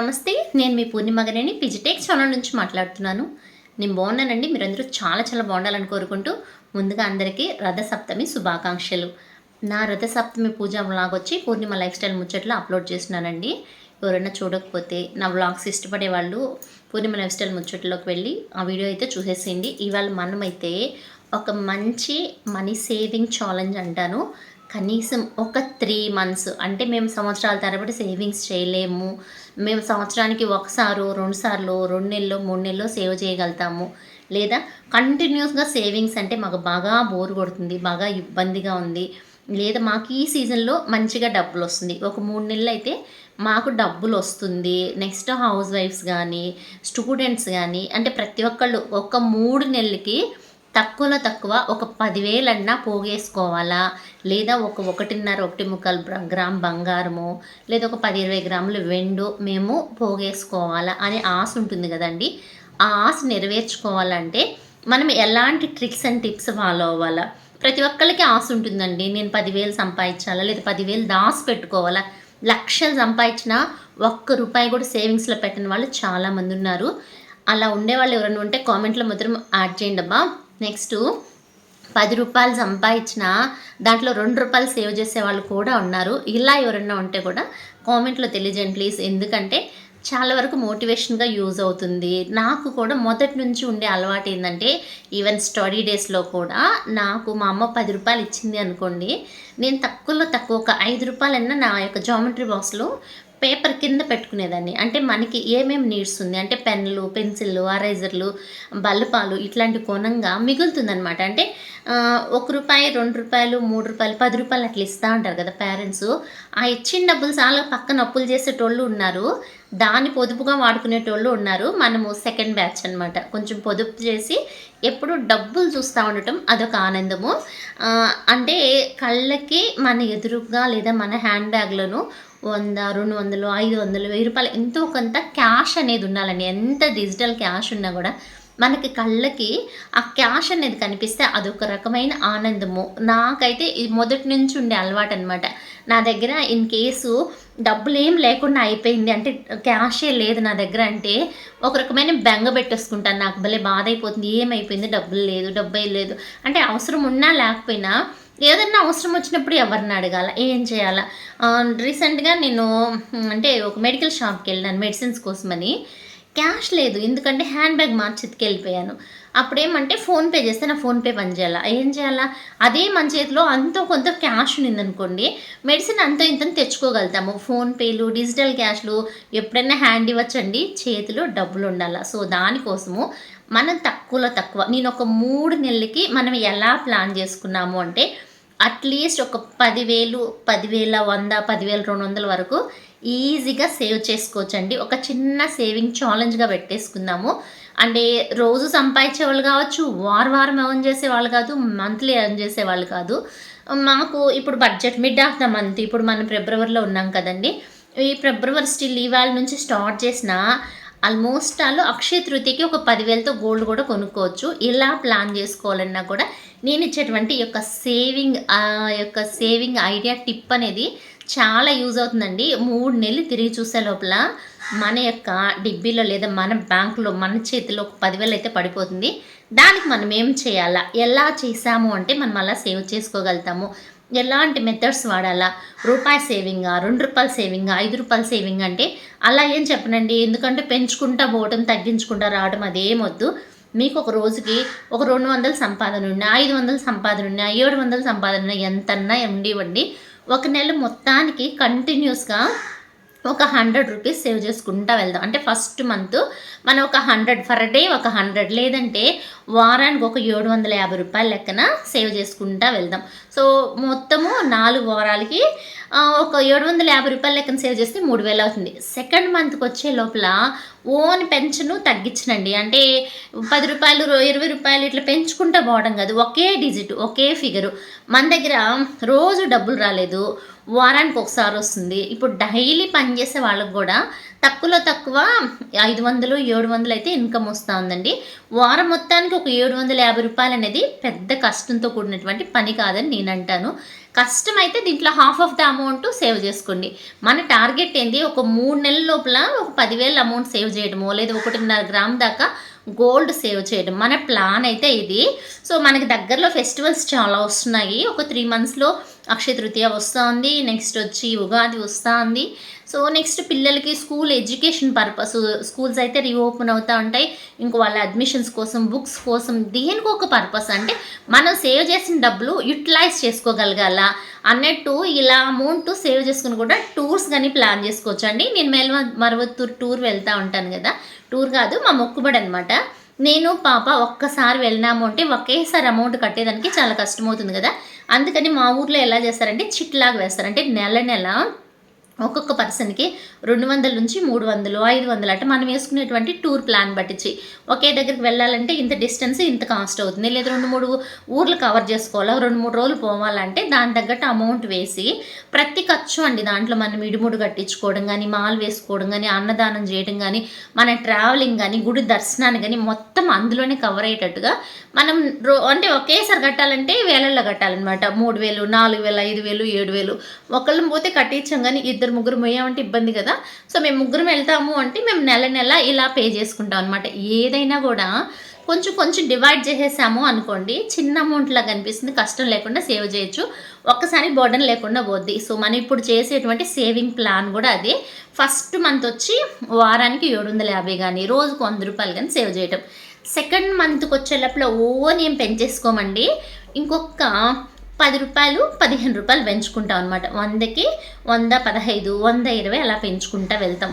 నమస్తే నేను మీ పూర్ణిమగనేని పిజిటెక్ ఛానల్ నుంచి మాట్లాడుతున్నాను. నేను బాగున్నానండి మీరందరూ చాలా చాలా బాగుండాలని కోరుకుంటూ ముందుగా అందరికీ రథసప్తమి శుభాకాంక్షలు. నా రథసప్తమి పూజ వ్లాగ్ వచ్చి పూర్ణిమ లైఫ్ స్టైల్ ముచ్చట్లో అప్లోడ్ చేస్తున్నానండి. ఎవరైనా చూడకపోతే నా వ్లాగ్స్ ఇష్టపడే వాళ్ళు పూర్ణిమ లైఫ్ స్టైల్ ముచ్చట్లోకి వెళ్ళి ఆ వీడియో అయితే చూసేసేయండి. ఇవాళ మనమైతే ఒక మంచి మనీ సేవింగ్ ఛాలెంజ్ అంటాను. కనీసం ఒక త్రీ మంత్స్ అంటే మేము సంవత్సరాల తరబడి సేవింగ్స్ చేయలేము. మేము సంవత్సరానికి ఒకసారి రెండు సార్లు రెండు నెలలు మూడు నెలలు సేవ్ చేయగలుగుతాము. లేదా కంటిన్యూస్గా సేవింగ్స్ అంటే మాకు బాగా బోర్ కొడుతుంది బాగా ఇబ్బందిగా ఉంది. లేదా మాకు ఈ సీజన్లో మంచిగా డబ్బులు వస్తుంది. ఒక మూడు నెలలు అయితే మాకు డబ్బులు వస్తుంది. నెక్స్ట్ హౌస్ వైఫ్స్ కానీ స్టూడెంట్స్ కానీ అంటే ప్రతి ఒక్కళ్ళు ఒక మూడు నెలలకి తక్కువలో తక్కువ ఒక పదివేలన్నా పోగేసుకోవాలా? లేదా ఒక ఒకటిన్నర ఒకటి ముక్కలు గ్రామ్ బంగారము లేదా ఒక పది ఇరవై గ్రాములు వెండు మేము పోగేసుకోవాలా అనే ఆశ ఉంటుంది కదండి. ఆ ఆశ నెరవేర్చుకోవాలంటే మనం ఎలాంటి ట్రిక్స్ అండ్ టిప్స్ ఫాలో అవ్వాలా? ప్రతి ఒక్కరికి ఆశ ఉంటుందండి. నేను పదివేలు సంపాదించాలా? లేదా పదివేలు దాసి పెట్టుకోవాలా లక్షలు సంపాదించినా ఒక్క రూపాయి కూడా సేవింగ్స్లో పెట్టిన వాళ్ళు చాలామంది ఉన్నారు. అలా ఉండేవాళ్ళు ఎవరైనా ఉంటే కామెంట్లో మాత్రం యాడ్ చేయండి అబ్బా నెక్స్ట్ పది రూపాయలు సంపాదించిన దాంట్లో రెండు రూపాయలు సేవ్ చేసే వాళ్ళు కూడా ఉన్నారు. ఇలా ఎవరైనా ఉంటే కూడా కామెంట్లో తెలియజేయండి ప్లీజ్. ఎందుకంటే చాలా వరకు మోటివేషన్గా యూజ్ అవుతుంది. నాకు కూడా మొదటి నుంచి ఉండే అలవాటు ఏంటంటే ఈవెన్ స్టడీ డేస్లో కూడా నాకు మా అమ్మ పది రూపాయలు ఇచ్చింది అనుకోండి నేను తక్కువలో తక్కువ ఒక ఐదు రూపాయలన్నా నా యొక్క జామెట్రీ బాక్స్లో పేపర్ కింద పెట్టుకునేదాన్ని. అంటే మనకి ఏమేమి నీడ్స్ ఉంది? అంటే పెన్నులు పెన్సిళ్ళు అరైజర్లు బల్లపాలు ఇట్లాంటి కొనంగా మిగులుతుందనమాట అంటే ఒక రూపాయి రెండు రూపాయలు మూడు రూపాయలు పది రూపాయలు అట్లా ఇస్తూ ఉంటారు కదా పేరెంట్స్. ఆ ఇచ్చిన డబ్బులు చాలా పక్కన అప్పులు చేసేటోళ్ళు ఉన్నారు. దాన్ని పొదుపుగా వాడుకునేటోళ్ళు ఉన్నారు. మనము సెకండ్ బ్యాచ్ అనమాట కొంచెం పొదుపు చేసి ఎప్పుడు డబ్బులు చూస్తూ ఉండటం అదొక ఆనందము. అంటే కళ్ళకి మన ఎదురుగా లేదా మన హ్యాండ్ బ్యాగ్లోనూ వంద రెండు వందలు ఐదు వందలు వెయ్యి రూపాయలు ఎంతో కొంత క్యాష్ అనేది ఉండాలండి. ఎంత డిజిటల్ క్యాష్ ఉన్నా కూడా మనకి కళ్ళకి ఆ క్యాష్ అనేది కనిపిస్తే అదొక రకమైన ఆనందము. నాకైతే ఇది మొదటి నుంచి ఉండే అలవాటు అనమాట నా దగ్గర ఇన్ కేసు డబ్బులు ఏం లేకుండా అయిపోయింది అంటే క్యాషే లేదు నా దగ్గర అంటే ఒక రకమైన బెంగ పెట్టేసుకుంటాను. నాకు భలే బాధ అయిపోతుంది ఏమైపోయింది? డబ్బులు లేదు డబ్బే లేదు. అంటే అవసరం ఉన్నా లేకపోయినా ఏదన్నా అవసరం వచ్చినప్పుడు ఎవరిని అడగాల? ఏం చేయాలా? రీసెంట్గా నేను అంటే ఒక మెడికల్ షాప్కి వెళ్ళాను మెడిసిన్స్ కోసమని. క్యాష్ లేదు ఎందుకంటే హ్యాండ్ బ్యాగ్ మార్చి అప్పుడు అప్పుడేమంటే ఫోన్పే చేస్తే నా ఫోన్పే పని చేయాలా? ఏం చేయాలా? అదే మన చేతిలో అంతో కొంత క్యాష్ ఉందనుకోండి మెడిసిన్ అంతో ఇంత తెచ్చుకోగలుగుతాము. ఫోన్పేలు డిజిటల్ క్యాష్లు ఎప్పుడైనా హ్యాండ్ ఇవ్వచ్చండి. చేతిలో డబ్బులు ఉండాలా? సో దానికోసము మనం తక్కువలో తక్కువ నేను ఒక మూడు నెలలకి మనం ఎలా ప్లాన్ చేసుకున్నాము అంటే అట్లీస్ట్ ఒక పదివేలు పదివేల వంద పదివేల రెండు వందల వరకు ఈజీగా సేవ్ చేసుకోవచ్చండి. ఒక చిన్న సేవింగ్ ఛాలెంజ్గా పెట్టేసుకుందాము. అంటే రోజు సంపాదించే వాళ్ళు కావచ్చు వారం వారం ఎర్న్ చేసే వాళ్ళు కాదు మంత్లీ ఎర్న్ చేసే వాళ్ళు కాదు. మాకు ఇప్పుడు budget mid of the month ఇప్పుడు మనం ఫిబ్రవరిలో ఉన్నాం కదండి. ఈ ఫిబ్రవరి స్టిల్ ఇవాళ నుంచి స్టార్ట్ చేసిన ఆల్మోస్ట్ ఆల్ అక్షయ తృతీయకి ఒక పదివేలతో గోల్డ్ కూడా కొనుక్కోవచ్చు. ఇలా ప్లాన్ చేసుకోవాలన్నా కూడా నేను ఇచ్చేటువంటి యొక్క సేవింగ్ ఆ యొక్క సేవింగ్ ఐడియా టిప్ అనేది చాలా యూజ్ అవుతుందండి. మూడు నెలలు తిరిగి చూసే లోపల మన యొక్క డిబ్బీలో లేదా మన బ్యాంకులో మన చేతిలో ఒక పదివేలు అయితే పడిపోతుంది. దానికి మనం ఏం చేయాలా? ఎలా చేసాము అంటే మనం అలా సేవ్ చేసుకోగలుగుతాము. ఎలాంటి మెథడ్స్ వాడాలా? రూపాయి సేవింగా రెండు రూపాయల సేవింగా ఐదు రూపాయల సేవింగ్ అంటే అలా ఏం చెప్పనండి? ఎందుకంటే పెంచుకుంటా పోవటం తగ్గించుకుంటా రావడం అదేం వద్దు మీకు ఒక రోజుకి ఒక రెండు వందల సంపాదన ఉన్నా ఐదు వందల సంపాదన ఉన్నా ఏడు వందల సంపాదన ఉన్నా ఎంతన్నా ఉండివ్వండి. ఒక నెల మొత్తానికి కంటిన్యూస్గా ఒక హండ్రెడ్ రూపీస్ సేవ్ చేసుకుంటా వెళ్దాం. అంటే ఫస్ట్ మంత్ మనం ఒక హండ్రెడ్ ఫర్ డే ఒక హండ్రెడ్ లేదంటే వారానికి ఒక ఏడు వందల యాభై రూపాయల లెక్కన సేవ్ చేసుకుంటా వెళ్దాం. సో మొత్తము నాలుగు వారాలకి ఒక ఏడు వందల యాభై రూపాయల లెక్కన సేవ్ చేస్తే మూడు వేలు అవుతుంది. సెకండ్ మంత్కి వచ్చే లోపల ఓన్ పెన్షన్ తగ్గించనండి. అంటే పది రూపాయలు ఇరవై రూపాయలు ఇట్లా పెంచుకుంటా పోవడం కాదు. ఒకే డిజిట్ ఒకే ఫిగరు. మన దగ్గర రోజు డబ్బులు రాలేదు. వారానికి ఒకసారి వస్తుంది. ఇప్పుడు డైలీ పనిచేసే వాళ్ళకి కూడా తక్కువలో తక్కువ ఐదు వందలు ఏడు వందలు అయితే ఇన్కమ్ వస్తూ ఉందండి. వారం మొత్తానికి ఒక ఏడు వందల యాభై రూపాయలు అనేది పెద్ద కష్టంతో కూడినటువంటి పని కాదని నేను అంటాను. కష్టం అయితే దీంట్లో half of the amount save చేసుకోండి. మన టార్గెట్ ఏంది? ఒక మూడు నెలల లోపల ఒక పదివేల అమౌంట్ సేవ్ చేయడమో లేదా ఒకటిన్నర గ్రామ్ దాకా గోల్డ్ సేవ్ చేయడం. మన ప్లాన్ అయితే ఇది. సో మనకి దగ్గరలో ఫెస్టివల్స్ చాలా వస్తున్నాయి. ఒక త్రీ మంత్స్లో అక్షయ తృతీయ వస్తుంది నెక్స్ట్ వచ్చి ఉగాది వస్తూ ఉంది సో నెక్స్ట్ పిల్లలకి స్కూల్ ఎడ్యుకేషన్ పర్పస్ స్కూల్స్ అయితే రీఓపెన్ అవుతూ ఉంటాయి. ఇంకో వాళ్ళ అడ్మిషన్స్ కోసం బుక్స్ కోసం దేనికి ఒక పర్పస్ అంటే మనం సేవ్ చేసిన డబ్బులు యూటిలైజ్ చేసుకోగలగాల అన్నట్టు ఇలా అమౌంట్ సేవ్ చేసుకుని కూడా టూర్స్ కానీ ప్లాన్ చేసుకోవచ్చు అండి నేను మెల్వ మరవత్తూరు టూర్ వెళ్తూ ఉంటాను కదా. టూర్ కాదు మా మొక్కుబడి అనమాట నేను పాప ఒక్కసారి వెళ్ళినాము అంటే ఒకేసారి అమౌంట్ కట్టేదానికి చాలా కష్టమవుతుంది కదా. అందుకని మా ఊర్లో ఎలా చేస్తారంటే చిట్లాగా వేస్తారు. అంటే నెల నెల ఒక్కొక్క పర్సన్కి రెండు వందల నుంచి మూడు వందలు ఐదు వందలు అంటే మనం వేసుకునేటువంటి టూర్ ప్లాన్ బట్టించి ఒకే దగ్గరికి వెళ్ళాలంటే ఇంత డిస్టెన్స్ ఇంత కాస్ట్ అవుతుంది. లేదా రెండు మూడు ఊర్లు కవర్ చేసుకోవాలా రెండు మూడు రోజులు పోవాలంటే దాని తగ్గట్టు అమౌంట్ వేసి ప్రతి ఖర్చు అండి దాంట్లో మనం ఇడుముడు కట్టించుకోవడం కానీ మాల్ వేసుకోవడం కానీ అన్నదానం చేయడం కానీ మన ట్రావెలింగ్ కానీ గుడి దర్శనాన్ని కానీ మొత్తం అందులోనే కవర్ అయ్యేటట్టుగా మనం రో అంటే ఒకేసారి కట్టాలంటే వేలల్లో కట్టాలన్నమాట. మూడు వేలు నాలుగు వేలు ఐదు వేలు ఏడు వేలు. ఒకళ్ళని పోతే కట్టించాం కానీ ఇద్దరు ముగ్గురు పోయామంటే ఇబ్బంది కదా. సో మేము ముగ్గురం వెళ్తాము అంటే మేము నెల నెల ఇలా పే చేసుకుంటాం అనమాట ఏదైనా కూడా కొంచెం కొంచెం డివైడ్ చేసేసాము అనుకోండి చిన్న అమౌంట్లా కనిపిస్తుంది. కష్టం లేకుండా సేవ్ చేయొచ్చు. ఒక్కసారి బర్డన్ లేకుండా పోద్ది. సో మనం ఇప్పుడు చేసేటువంటి సేవింగ్ ప్లాన్ కూడా అది. ఫస్ట్ మంత్ వచ్చి వారానికి ఏడు వందల యాభై కానీ రోజుకు వంద రూపాయలు కానీ సేవ్ చేయటం. సెకండ్ మంత్కి వచ్చేటప్పుడు ఓ నేను పెంచేసుకోమండి. ఇంకొక పది రూపాయలు పదిహేను రూపాయలు పెంచుకుంటాం అనమాట వందకి వంద పదహైదు వంద ఇరవై అలా పెంచుకుంటా వెళ్తాం.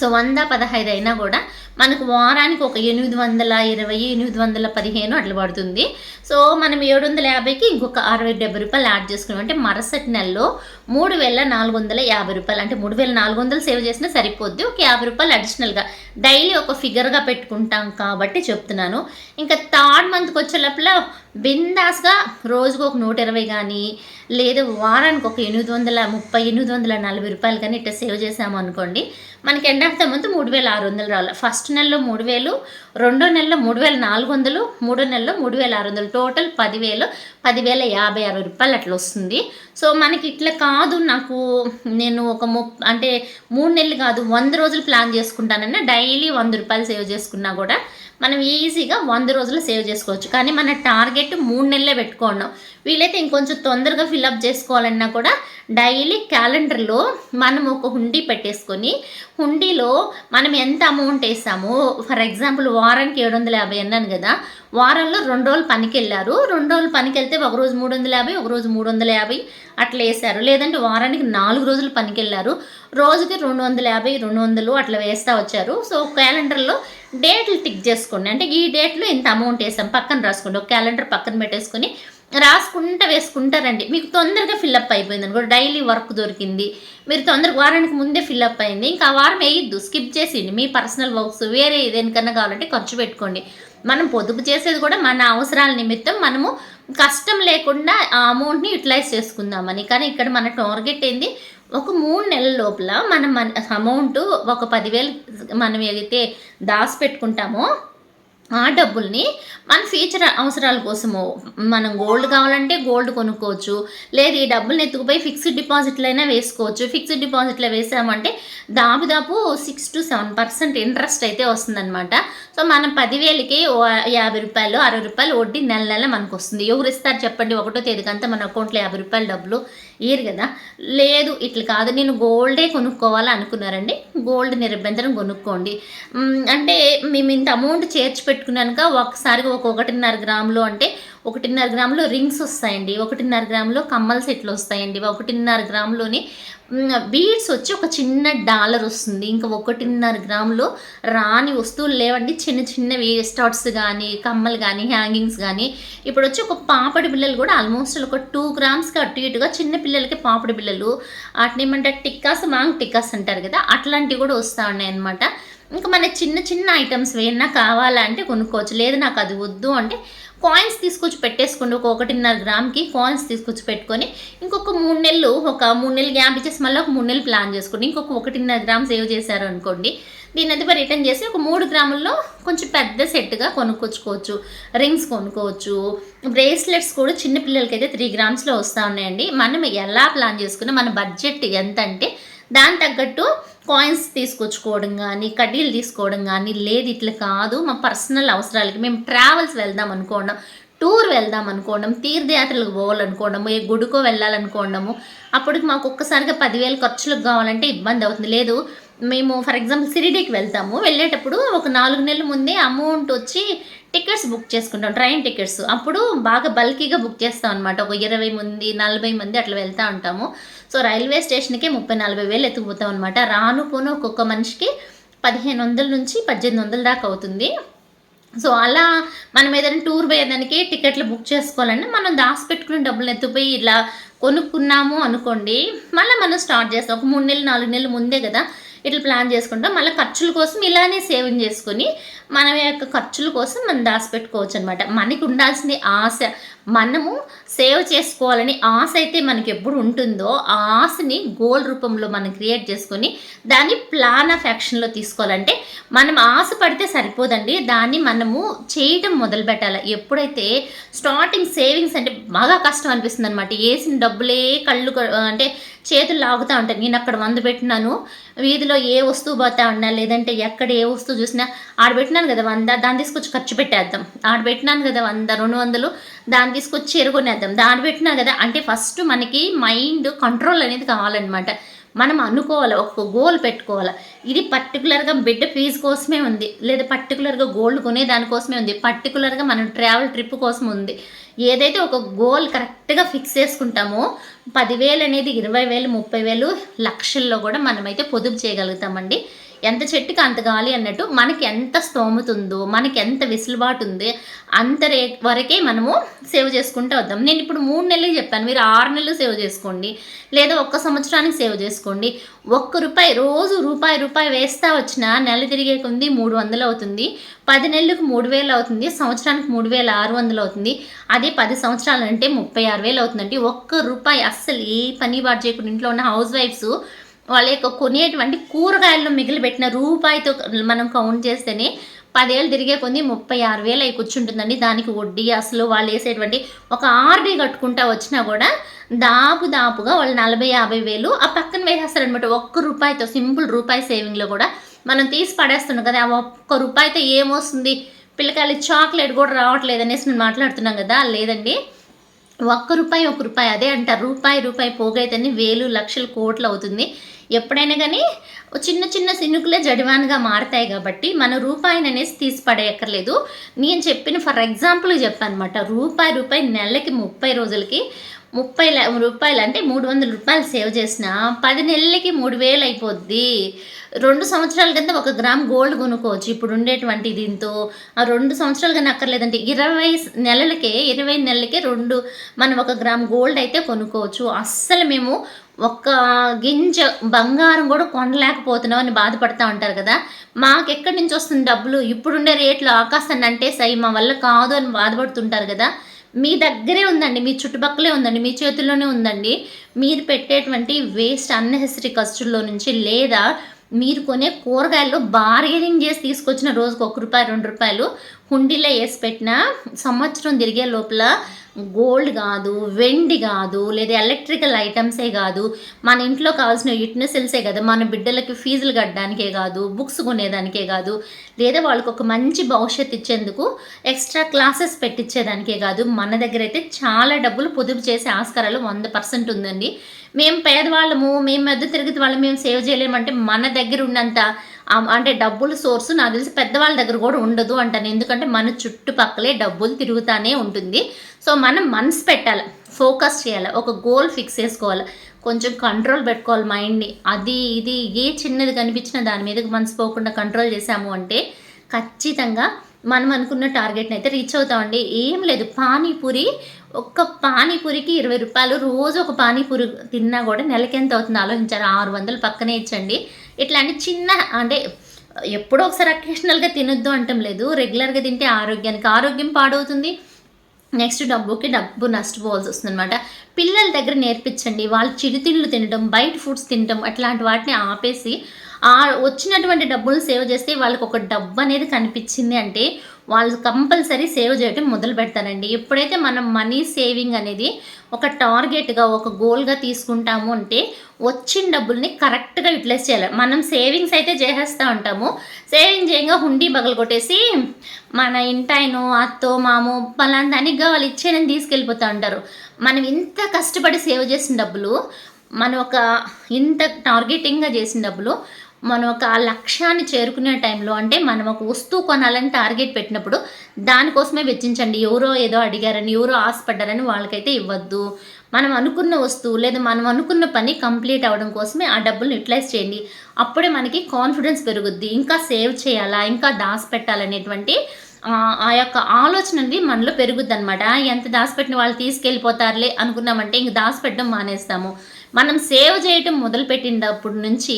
సో వంద పదహైదు అయినా కూడా మనకు వారానికి ఒక ఎనిమిది వందల ఇరవై ఎనిమిది వందల పదిహేను అట్లా పడుతుంది. సో మనం ఏడు వందల యాభైకి ఇంకొక అరవై డెబ్బై రూపాయలు యాడ్ చేసుకున్నాం. అంటే మరుసటి నెలలో మూడు వేల నాలుగు వందల యాభై రూపాయలు. అంటే మూడు వేల నాలుగు వందలు సేవ్ చేసినా సరిపోద్ది. ఒక యాభై రూపాయలు అడిషనల్గా డైలీ ఒక ఫిగర్గా పెట్టుకుంటాం కాబట్టి చెప్తున్నాను. ఇంకా థర్డ్ మంత్కి వచ్చే లోపల బిందాస్గా రోజుకు ఒక నూట ఇరవై కానీ లేదా వారానికి ఒక ఎనిమిది వందల ముప్పై ఎనిమిది వందల నలభై రూపాయలు కానీ ఇట్లా సేవ్ చేసాము అనుకోండి మనకి ఎండ్ ఆఫ్ ద మంత్ మూడు వేల ఆరు వందలు రావాలి. ఫస్ట్ నెలలో మూడు వేలు రెండో నెలలో మూడు వేల నాలుగు వందలు మూడో నెలలో మూడు వేల ఆరు వందలు. టోటల్ పదివేలు పదివేల యాభై అరవై రూపాయలు అట్లా వస్తుంది. సో మనకి ఇట్లా కాదు నాకు నేను ఒక ము అంటే మూడు నెలలు కాదు వంద రోజులు ప్లాన్ చేసుకుంటానన్నా డైలీ వంద రూపాయలు సేవ్ చేసుకున్నా కూడా మనం ఈజీగా వంద రోజులు సేవ్ చేసుకోవచ్చు. కానీ మన టార్గెట్ మూడు నెలలే పెట్టుకున్నాం వీలైతే ఇంకొంచెం తొందరగా ఫిల్అప్ చేసుకోవాలన్నా కూడా డైలీ క్యాలెండర్లో మనం ఒక హుండీ పెట్టేసుకొని హుండీలో మనం ఎంత అమౌంట్ వేసామో ఫర్ ఎగ్జాంపుల్ వారానికి ఏడు వందల యాభై అన్నాను కదా వారంలో రెండు రోజులు పనికి వెళ్ళారు. రెండు రోజులు పనికి వెళ్తే ఒక రోజు మూడు వందల యాభై ఒక రోజు మూడు వందల యాభై అట్లా వేసారు. లేదంటే వారానికి నాలుగు రోజులు పనికి వెళ్ళారు. రోజుకి రెండు వందల యాభై రెండు వందలు అట్లా వేస్తూ వచ్చారు. సో క్యాలెండర్లో డేట్లు టిక్ చేసుకోండి. అంటే ఈ డేట్లో ఇంత అమౌంట్ వేసాం పక్కన రాసుకోండి ఒక క్యాలెండర్ పక్కన పెట్టేసుకొని రాసుకుంటా వేసుకుంటారండి. మీకు తొందరగా ఫిల్అప్ అయిపోయింది అనుకో డైలీ వర్క్ దొరికింది మీరు తొందరగా వారానికి ముందే ఫిల్అప్ అయింది ఇంకా ఆ వారం వేయద్దు స్కిప్ చేసేయండి. మీ పర్సనల్ వర్క్స్ వేరే దేనికన్నా కావాలంటే ఖర్చు పెట్టుకోండి. మనం పొదుపు చేసేది కూడా మన అవసరాల నిమిత్తం మనము కష్టం లేకుండా ఆ అమౌంట్ని యూటిలైజ్ చేసుకుందామని. కానీ ఇక్కడ మన టార్గెట్ ఏంది? ఒక మూడు నెలల లోపల మనం మన అమౌంట్ ఒక పదివేలు మనం ఏదైతే దాచి పెట్టుకుంటామో ఆ డబ్బుల్ని మన ఫ్యూచర్ అవసరాల కోసము మనం గోల్డ్ కావాలంటే గోల్డ్ కొనుక్కోవచ్చు లేదు ఈ డబ్బుల్ని ఎత్తుకుపోయి ఫిక్స్డ్ డిపాజిట్లైనా వేసుకోవచ్చు. ఫిక్స్డ్ డిపాజిట్లో వేసామంటే దాదాపు six to seven percent interest అయితే వస్తుందన్నమాట. సో మనం పదివేలకి యాభై రూపాయలు అరవై రూపాయలు వడ్డీ నెల నెల మనకు వస్తుంది. ఎవరు ఇస్తారు చెప్పండి ఒకటో తేదీకంతా మన అకౌంట్లో యాభై రూపాయల డబ్బులు ఇయర్ కదా. లేదు ఇట్లా కాదు నేను గోల్డే కొనుక్కోవాలనుకున్నారండి. గోల్డ్ నిర్బంధనం కొనుక్కోండి. అంటే మేము ఇంత అమౌంట్ చేర్చి పెట్టుకున్నాక ఒకసారిగా ఒక ఒకటిన్నర గ్రాములు అంటే ఒకటిన్నర గ్రాములు రింగ్స్ వస్తాయండి. ఒకటిన్నర గ్రాములు కమ్మల సెట్లు వస్తాయండి. ఒకటిన్నర గ్రాములోని బీడ్స్ వచ్చి ఒక చిన్న డాలర్ వస్తుంది. ఇంకా ఒకటిన్నర గ్రాములు రాని వస్తువులు లేవండి. చిన్న చిన్నవి స్టార్ట్స్ కానీ కమ్మలు కానీ హ్యాంగింగ్స్ కానీ ఇప్పుడు వచ్చి ఒక పాపడి బిళ్ళలు కూడా ఆల్మోస్ట్ ఒక టూ గ్రామ్స్కి అటు ఇటుగా చిన్న పిల్లలకి పాపడి బిళ్ళలు వాటిని ఏమంటారు? టిక్కాస్ మాంగ్ టిక్కాస్ అంటారు కదా? అట్లాంటివి కూడా వస్తూ ఉన్నాయి అనమాట ఇంకా మన చిన్న చిన్న ఐటమ్స్ ఏమన్నా కావాలంటే కొనుక్కోవచ్చు. లేదు నాకు అది వద్దు అంటే కాయిన్స్ తీసుకొచ్చి పెట్టేసుకోండి. ఒక ఒకటిన్నర గ్రామ్కి కాయిన్స్ తీసుకొచ్చి పెట్టుకొని ఇంకొక మూడు నెలలు ఒక మూడు నెలలు గ్యాప్ ఇచ్చేసి మళ్ళీ ఒక మూడు నెలలు ప్లాన్ చేసుకోండి. ఇంకొక ఒకటిన్నర గ్రామ్ సేవ్ చేశారు అనుకోండి దీని అదిపై రిటర్న్ చేసి ఒక మూడు గ్రాముల్లో కొంచెం పెద్ద సెట్గా కొనుక్కొచ్చుకోవచ్చు. రింగ్స్ కొనుక్కోవచ్చు. బ్రేస్లెట్స్ కూడా చిన్న పిల్లలకి అయితే త్రీ గ్రామ్స్లో వస్తూ ఉన్నాయండి. మనం ఎలా ప్లాన్ చేసుకున్నా మన బడ్జెట్ ఎంత అంటే దాని తగ్గట్టు కాయిన్స్ తీసుకొచ్చుకోవడం కానీ కడ్డీలు తీసుకోవడం కానీ లేదు ఇట్లా కాదు మా పర్సనల్ అవసరాలకి మేము ట్రావెల్స్ వెళ్దాం అనుకోవడం టూర్ వెళ్దాం అనుకోవడం తీర్థయాత్రలకు పోవాలనుకోవడము ఏ గుడికో వెళ్ళాలనుకోవడము అప్పటికి మాకు ఒక్కసారిగా పదివేలు ఖర్చులకు కావాలంటే ఇబ్బంది అవుతుంది. లేదు మేము ఫర్ ఎగ్జాంపుల్ సిరిడీకి వెళ్తాము వెళ్ళేటప్పుడు ఒక నాలుగు నెలల ముందే అమౌంట్ వచ్చి టికెట్స్ బుక్ చేసుకుంటాం ట్రైన్ టికెట్స్ అప్పుడు బాగా బల్కీగా బుక్ చేస్తాం అనమాట ఒక ఇరవై మంది నలభై మంది అట్లా వెళ్తూ ఉంటాము. సో రైల్వే స్టేషన్కి ముప్పై నలభై వేలు ఎత్తుకుపోతాం అనమాట రాను పోను ఒక్కొక్క మనిషికి పదిహేను వందల నుంచి పద్దెనిమిది వందల దాకా అవుతుంది. సో అలా మనం ఏదైనా టూర్ పోయేదానికి టికెట్లు బుక్ చేసుకోవాలంటే మనం దాచిపెట్టుకునే డబ్బులు ఎత్తుపోయి ఇలా కొనుక్కున్నాము అనుకోండి మళ్ళీ మనం స్టార్ట్ చేస్తాం. ఒక మూడు నెలలు నాలుగు నెలలు ముందే కదా ఇట్లా ప్లాన్ చేసుకుంటాం. మళ్ళీ ఖర్చుల కోసం ఇలానే సేవింగ్ చేసుకొని మన యొక్క ఖర్చుల కోసం మనం దాచిపెట్టుకోవచ్చు అనమాట మనకి ఉండాల్సింది ఆశ. మనము సేవ్ చేసుకోవాలని ఆశ అయితే మనకి ఎప్పుడు ఉంటుందో ఆ ఆశని గోల్ రూపంలో మనం క్రియేట్ చేసుకొని దాన్ని ప్లాన్ ఆఫ్ యాక్షన్లో తీసుకోవాలంటే మనం ఆశ పడితే సరిపోదండి. దాన్ని మనము చేయటం మొదలు పెట్టాలి. ఎప్పుడైతే స్టార్టింగ్ సేవింగ్స్ అంటే బాగా కష్టం అనిపిస్తుంది అనమాట వేసిన డబ్బులే కళ్ళు అంటే చేతులు లాగుతూ ఉంటాయి. నేను అక్కడ వంద పెట్టినాను వీధిలో ఏ వస్తువు పోతా ఉన్నా లేదంటే ఎక్కడ ఏ వస్తువు చూసినా ఆడ పెట్టినాను కదా వంద దాన్ని తీసుకొచ్చి ఖర్చు పెట్టేద్దాం. ఆడ పెట్టినాను కదా వంద రెండు వందలు దాన్ని తీసుకొచ్చి ఎరుగొనేద్దాం. దాన్ని పెట్టినా కదా అంటే ఫస్ట్ మనకి మైండ్ కంట్రోల్ అనేది కావాలన్నమాట. మనం అనుకోవాలి ఒక గోల్ పెట్టుకోవాలి. ఇది పర్టికులర్గా బిడ్డ ఫీజు కోసమే ఉంది లేదా పర్టికులర్గా గోల్డ్ కొనే దానికోసమే ఉంది పర్టికులర్గా మనం ట్రావెల్ ట్రిప్ కోసం ఉంది. ఏదైతే ఒక గోల్ కరెక్ట్గా ఫిక్స్ చేసుకుంటామో పదివేలు అనేది ఇరవై వేలు ముప్పై వేలు లక్షల్లో కూడా మనమైతే పొదుపు చేయగలుగుతామండి. ఎంత చెట్టుకి అంత గాలి అన్నట్టు మనకి ఎంత స్తోమత ఉందో మనకి ఎంత వెసులుబాటు ఉంది అంత రేట్ వరకే మనము సేవ్ చేసుకుంటూ వద్దాం. నేను ఇప్పుడు మూడు నెలలు చెప్పాను మీరు ఆరు నెలలు సేవ్ చేసుకోండి లేదా ఒక్క సంవత్సరానికి సేవ్ చేసుకోండి. ఒక్క రూపాయి రోజు రూపాయి రూపాయి వేస్తా వచ్చిన నెల తిరిగే కొంది మూడు వందలు అవుతుంది. పది నెలలకు మూడు వేలు అవుతుంది సంవత్సరానికి మూడు వేల ఆరు వందలు అవుతుంది. అదే పది సంవత్సరాలు అంటే ముప్పై ఆరు వేలు అవుతుందండి. ఒక్క రూపాయి అస్సలు ఏ పని బాటు చేయకుండా ఇంట్లో ఉన్న హౌస్ వైఫ్స్ వాళ్ళ యొక్క కొనేటువంటి కూరగాయలను మిగిలిపెట్టిన రూపాయితో మనం కౌంట్ చేస్తేనే పదేళ్ళు తిరిగే కొంది ముప్పై ఆరు వేలు అయి కూర్చుంటుందండి. దానికి వడ్డీ అసలు వాళ్ళు వేసేటువంటి ఒక ఆర్డీ కట్టుకుంటా వచ్చినా కూడా దాపు దాపుగా వాళ్ళు నలభై యాభై వేలు ఆ పక్కన వేసేస్తారనమాట ఒక్క రూపాయితో సింపుల్ రూపాయి సేవింగ్లో కూడా మనం తీసి పడేస్తున్నాం కదా. ఆ ఒక్క రూపాయితో ఏమొస్తుంది? పిల్లకాయలు చాక్లెట్ కూడా రావట్లేదు అనేసి నేను మాట్లాడుతున్నాం కదా. లేదండి. ఒక్క రూపాయి ఒక రూపాయి అదే అంటారు. రూపాయి రూపాయి పోగైతేనే వేలు లక్షలు కోట్లు అవుతుంది. ఎప్పుడైనా కానీ చిన్న చిన్న సినుకులే జడివాన్గా మారతాయి కాబట్టి మన రూపాయిని అనేసి తీసి పడేయక్కర్లేదు. నేను చెప్పిన ఫర్ ఎగ్జాంపుల్ చెప్పాను అనమాట రూపాయి రూపాయి నెలకి ముప్పై రోజులకి ముప్పై రూపాయలు అంటే మూడు వందల రూపాయలు సేవ్ చేసిన పది నెలలకి మూడు వేలు అయిపోద్ది. రెండు సంవత్సరాల కింద ఒక గ్రామ్ గోల్డ్ కొనుక్కోవచ్చు. ఇప్పుడు ఉండేటువంటి దీంతో ఆ రెండు సంవత్సరాలు కానీ అక్కర్లేదంటే ఇరవై నెలలకే ఇరవై నెలలకే రెండు మనం ఒక గ్రామ్ గోల్డ్ అయితే కొనుక్కోవచ్చు. అస్సలు మేము ఒక్క గింజ బంగారం కూడా కొనలేకపోతున్నాం అని బాధపడతా ఉంటారు కదా. మాకు ఎక్కడి నుంచి వస్తుంది డబ్బులు? ఇప్పుడుండే రేట్లు ఆకాశాన్ని అంటే సై మా వల్ల కాదు అని బాధపడుతుంటారు కదా. మీ దగ్గరే ఉందండి మీ చుట్టుపక్కలే ఉందండి మీ చేతుల్లోనే ఉందండి. మీరు పెట్టేటువంటి వేస్ట్ అన్నెసరీ ఖర్చుల్లో నుంచి లేదా మీరు కొనే కూరగాయలు బార్గెనింగ్ చేసి తీసుకొచ్చిన రోజుకు ఒక రూపాయి రెండు రూపాయలు హుండీలో వేసి పెట్టిన సంవత్సరం తిరిగే లోపల గోల్డ్ కాదు వెండి కాదు లేదా ఎలక్ట్రికల్ ఐటమ్సే కాదు. మన ఇంట్లో కావాల్సిన యుటెన్సిల్సే కదా మన బిడ్డలకి ఫీజులు కట్టడానికే కాదు బుక్స్ కొనేదానికే కాదు లేదా వాళ్ళకి ఒక మంచి భవిష్యత్తు ఇచ్చేందుకు ఎక్స్ట్రా క్లాసెస్ పెట్టించేదానికే కాదు. మన దగ్గర అయితే చాలా డబ్బులు పొదుపు చేసే ఆస్కారాలు వంద పర్సెంట్ ఉందండి. మేము పేదవాళ్ళము మేము మధ్య తిరిగి వాళ్ళు మేము సేవ్ చేయలేమంటే మన దగ్గర ఉన్నంత అంటే డబ్బుల సోర్స్. నాకు తెలిసి పెద్దవాళ్ళ దగ్గర కూడా ఉండదు అంటాను. ఎందుకంటే మన చుట్టుపక్కలే డబ్బులు తిరుగుతానే ఉంటుంది. సో మనం మనసు పెట్టాలి ఫోకస్ చేయాలి ఒక గోల్ ఫిక్స్ చేసుకోవాలి. కొంచెం కంట్రోల్ పెట్టుకోవాలి మైండ్ని. అది ఇది ఏ చిన్నది కనిపించినా దాని మీదకి మనసు పోకుండా కంట్రోల్ చేసాము అంటే ఖచ్చితంగా మనం అనుకున్న టార్గెట్ని అయితే రీచ్ అవుతామండి. ఏం లేదు పానీపూరి ఒక్క పానీపూరికి ఇరవై రూపాయలు. రోజు ఒక పానీపూరి తిన్నా కూడా నెలకి ఎంత అవుతుంది ఆలోచించారు? ఆరు వందలు పక్కనే ఇచ్చండి. ఇట్లాంటి చిన్న అంటే ఎప్పుడో ఒకసారి అకేషనల్గా తినొద్దు అంటం లేదు. రెగ్యులర్గా తింటే ఆరోగ్యానికి ఆరోగ్యం పాడవుతుంది. నెక్స్ట్ డబ్బుకి డబ్బు నష్టపోవాల్సి వస్తుంది అనమాట పిల్లల దగ్గర నేర్పించండి. వాళ్ళు చిరుతిళ్ళు తినడం బయట ఫుడ్స్ తినడం అట్లాంటి వాటిని ఆపేసి ఆ వచ్చినటువంటి డబ్బులు సేవ్ చేస్తే వాళ్ళకి ఒక డబ్బు అనేది కనిపించింది అంటే వాళ్ళు కంపల్సరీ సేవ్ చేయటం మొదలు పెడతారండి. ఎప్పుడైతే మనం మనీ సేవింగ్ అనేది ఒక టార్గెట్గా ఒక గోల్గా తీసుకుంటాము అంటే వచ్చిన డబ్బుల్ని కరెక్ట్గా యూటిలైజ్ చేయాలి. మనం సేవింగ్స్ అయితే చేసేస్తూ ఉంటాము. సేవింగ్ చేయంగా హుండీ బగలు కొట్టేసి మన ఇంటాయనో అత్తో మామో పలానా దానికి వాళ్ళు ఇచ్చేనని తీసుకెళ్ళిపోతూ ఉంటారు. మనం ఇంత కష్టపడి సేవ్ చేసిన డబ్బులు మనం ఒక ఇంత టార్గెటింగ్గా చేసిన డబ్బులు మనం ఒక ఆ లక్ష్యాన్ని చేరుకునే టైంలో అంటే మనం ఒక వస్తువు కొనాలని టార్గెట్ పెట్టినప్పుడు దానికోసమే వెచ్చించండి. ఎవరో ఏదో అడిగారని ఎవరో ఆశపడ్డారని వాళ్ళకైతే ఇవ్వద్దు. మనం అనుకున్న వస్తువు లేదా మనం అనుకున్న పని కంప్లీట్ అవ్వడం కోసమే ఆ డబ్బులు యూటిలైజ్ చేయండి. అప్పుడే మనకి కాన్ఫిడెన్స్ పెరుగుద్ది. ఇంకా సేవ్ చేయాలా ఇంకా దాచిపెట్టాలనేటువంటి ఆ యొక్క ఆలోచన అనేది మనలో పెరుగుద్ది అనమాట ఎంత దాచిపెట్టిన వాళ్ళు తీసుకెళ్ళిపోతారులే అనుకున్నామంటే ఇంక దాచిపెట్టడం మానేస్తాము. మనం సేవ్ చేయటం మొదలుపెట్టినప్పటి నుంచి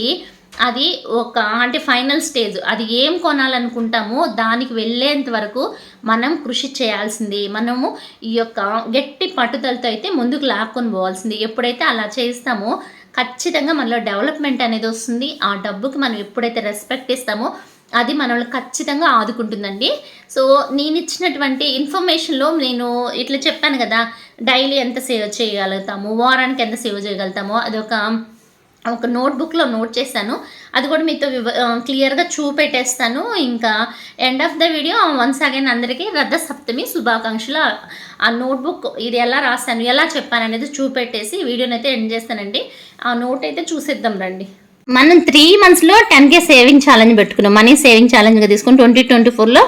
అది ఒక అంటే ఫైనల్ స్టేజ్ అది ఏం కొనాలనుకుంటామో దానికి వెళ్ళేంత వరకు మనం కృషి చేయాల్సింది. మనము ఈ యొక్క గట్టి పట్టుదలతో అయితే ముందుకు లాక్కొని పోవాల్సింది. ఎప్పుడైతే అలా చేస్తామో ఖచ్చితంగా మనలో డెవలప్మెంట్ అనేది వస్తుంది. ఆ డబ్బుకి మనం ఎప్పుడైతే రెస్పెక్ట్ ఇస్తామో అది మనల్ని ఖచ్చితంగా ఆదుకుంటుందండి. సో నేను ఇచ్చినటువంటి ఇన్ఫర్మేషన్లో నేను ఇట్లా చెప్పాను కదా డైలీ ఎంత సేవ్ చేయగలుగుతాము వారానికి ఎంత సేవ్ చేయగలుగుతామో అదొక ఒక నోట్బుక్లో నోట్ చేశాను. అది కూడా మీతో క్లియర్గా చూపెట్టేస్తాను. ఇంకా end of the video once again అందరికీ రథ సప్తమి శుభాకాంక్షలు. ఆ నోట్బుక్ ఇది ఎలా రాశాను ఎలా చెప్పాను అనేది చూపెట్టేసి వీడియోని అయితే ఎండ్ చేస్తానండి. ఆ నోట్ అయితే చూసేద్దాం రండి. మనం త్రీ మంత్స్లో టెన్ కే సేవింగ్ ఛాలెంజ్ పెట్టుకున్నాం. మనీ సేవింగ్ ఛాలెంజ్గా తీసుకుని ట్వంటీ ట్వంటీ ఫోర్లో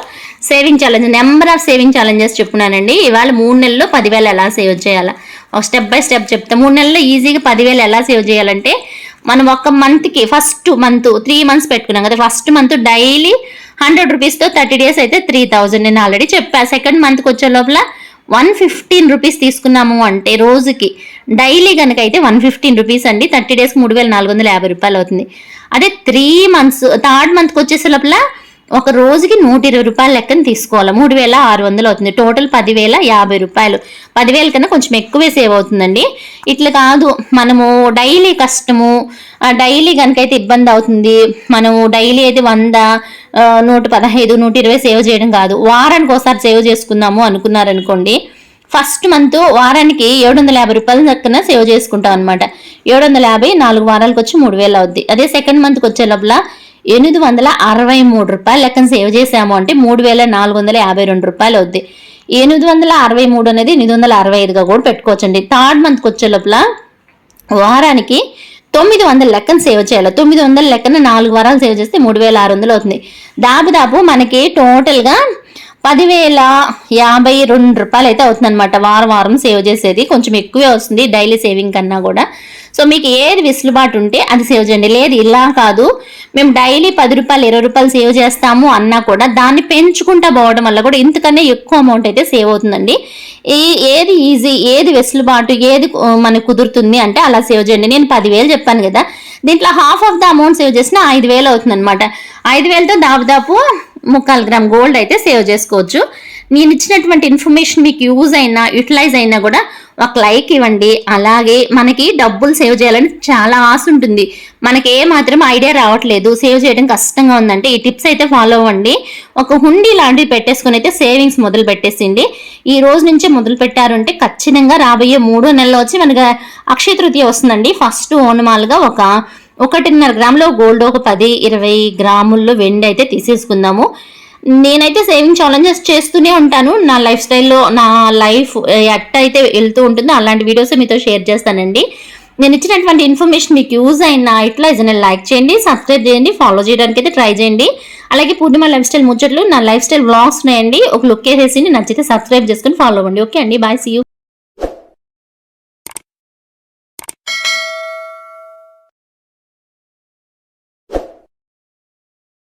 saving challenge number of saving challenges చెప్పున్నానండి ఇవాళ మూడు నెలల్లో పదివేలు ఎలా సేవ్ చేయాలా? ఒక స్టెప్ బై స్టెప్ చెప్తా. మూడు నెలల్లో ఈజీగా పదివేలు ఎలా సేవ్ చేయాలంటే మనం ఒక మంత్కి ఫస్ట్ మంత్ త్రీ మంత్స్ పెట్టుకున్నాం కదా ఫస్ట్ మంత్ డైలీ హండ్రెడ్ రూపీస్తో థర్టీ డేస్ అయితే త్రీ థౌజండ్ నేను ఆల్రెడీ చెప్పా. సెకండ్ మంత్కి వచ్చే లోపల వన్ ఫిఫ్టీన్ రూపీస్ తీసుకున్నాము అంటే రోజుకి డైలీ కనుక అయితే వన్ ఫిఫ్టీన్ రూపీస్ అండి. థర్టీ డేస్కి మూడు వేల నాలుగు వందల యాభై రూపాయలు అవుతుంది. అదే త్రీ మంత్స్ థర్డ్ మంత్కి వచ్చేసే లోపల ఒక రోజుకి నూట ఇరవై రూపాయల లెక్కన తీసుకోవాలి? మూడు వేల ఆరు వందలు అవుతుంది. టోటల్ పదివేల యాభై రూపాయలు. పదివేల కన్నా కొంచెం ఎక్కువే సేవ్ అవుతుందండి. ఇట్లా కాదు మనము డైలీ కష్టము డైలీ కనుకైతే ఇబ్బంది అవుతుంది. మనము డైలీ అయితే వంద నూట పదహైదు నూట ఇరవై సేవ్ చేయడం కాదు. వారానికి ఒకసారి సేవ్ చేసుకుందాము అనుకున్నారనుకోండి ఫస్ట్ మంత్ వారానికి ఏడు వందల యాభై రూపాయల చక్కన సేవ్ చేసుకుంటాం అనమాట ఏడు వందల యాభై నాలుగు వారాలకు వచ్చి మూడు వేలు అవుద్ది. అదే సెకండ్ మంత్కి వచ్చే లోపల ఎనిమిది వందల అరవై మూడు రూపాయలు లెక్కన సేవ్ చేసాము అంటే మూడు వేల నాలుగు వందల యాభై రెండు రూపాయలు అవుద్ది. ఎనిమిది వందల అరవై మూడు అనేది ఎనిమిది వందల అరవై ఐదుగా కూడా పెట్టుకోవచ్చండి. థర్డ్ మంత్కి వచ్చే లోపల వారానికి తొమ్మిది వందల లెక్కన సేవ్ చేయాలి. తొమ్మిది వందల లెక్కన నాలుగు వారాలు సేవ్ చేస్తే మూడు వేల ఆరు వందలు అవుతుంది. దాదాపు మనకి టోటల్గా పదివేల యాభై రెండు రూపాయలు అయితే అవుతుంది అనమాట వారం వారం సేవ్ చేసేది. కొంచెం ఎక్కువే వస్తుంది డైలీ సేవింగ్ కన్నా కూడా. సో మీకు ఏది వెసులుబాటు ఉంటే అది సేవ్ చేయండి. లేదు ఇలా కాదు. మేము డైలీ పది రూపాయలు ఇరవై రూపాయలు సేవ్ చేస్తాము అన్నా కూడా దాన్ని పెంచుకుంటా పోవడం వల్ల కూడా ఇంతకన్నా ఎక్కువ అమౌంట్ అయితే సేవ్ అవుతుందండి. ఈ ఏది ఈజీ ఏది వెసులుబాటు ఏది మనకు కుదురుతుంది అంటే అలా సేవ్ చేయండి. నేను పదివేలు చెప్పాను కదా. దీంట్లో half of the amount save చేసిన ఐదు వేలు అవుతుంది అనమాట ఐదు వేలతో దాదాపు ముక్కాలు గ్రామ్ గోల్డ్ అయితే సేవ్ చేసుకోవచ్చు. నేను ఇచ్చినటువంటి ఇన్ఫర్మేషన్ మీకు యూజ్ అయినా యూటిలైజ్ అయినా కూడా ఒక లైక్ ఇవ్వండి. అలాగే మనకి డబ్బులు సేవ్ చేయాలని చాలా ఆశ ఉంటుంది. మనకి ఏ మాత్రం ఐడియా రావట్లేదు. సేవ్ చేయడం కష్టంగా ఉందంటే ఈ టిప్స్ అయితే ఫాలో అవ్వండి. ఒక హుండీ లాంటివి పెట్టేసుకుని అయితే సేవింగ్స్ మొదలు పెట్టేసింది. ఈ రోజు నుంచే మొదలు పెట్టారంటే ఖచ్చితంగా రాబోయే మూడో నెలలో వచ్చి మనకి అక్షయ తృతీయ వస్తుందండి. ఫస్ట్ ఓనమాలుగా ఒక ఒకటిన్నర గ్రాములో గోల్డ్ ఒక పది ఇరవై గ్రాముల్లో వెండి అయితే తీసేసుకుందాము. నేనైతే సేవింగ్ ఛాలెంజెస్ చేస్తూనే ఉంటాను. నా లైఫ్ స్టైల్లో నా లైఫ్ ఎట్ట అయితే వెళ్తూ ఉంటుందో అలాంటి వీడియోస్ మీతో షేర్ చేస్తానండి. నేను ఇచ్చినటువంటి ఇన్ఫర్మేషన్ మీకు యూజ్ అయినా ఇట్లా ఏదైనా లైక్ చేయండి సబ్స్క్రైబ్ చేయండి ఫాలో చేయడానికి అయితే ట్రై చేయండి. అలాగే పూర్ణిమ లైఫ్ స్టైల్ ముచ్చట్లు నా లైఫ్ స్టైల్ బ్లాగ్స్ ఉన్నాయండి. ఒక లుక్ వేసేసి నచ్చితే సబ్స్క్రైబ్ చేసుకుని ఫాలో అవ్వండి. ఓకే అండి బాయ్ సీ యూ.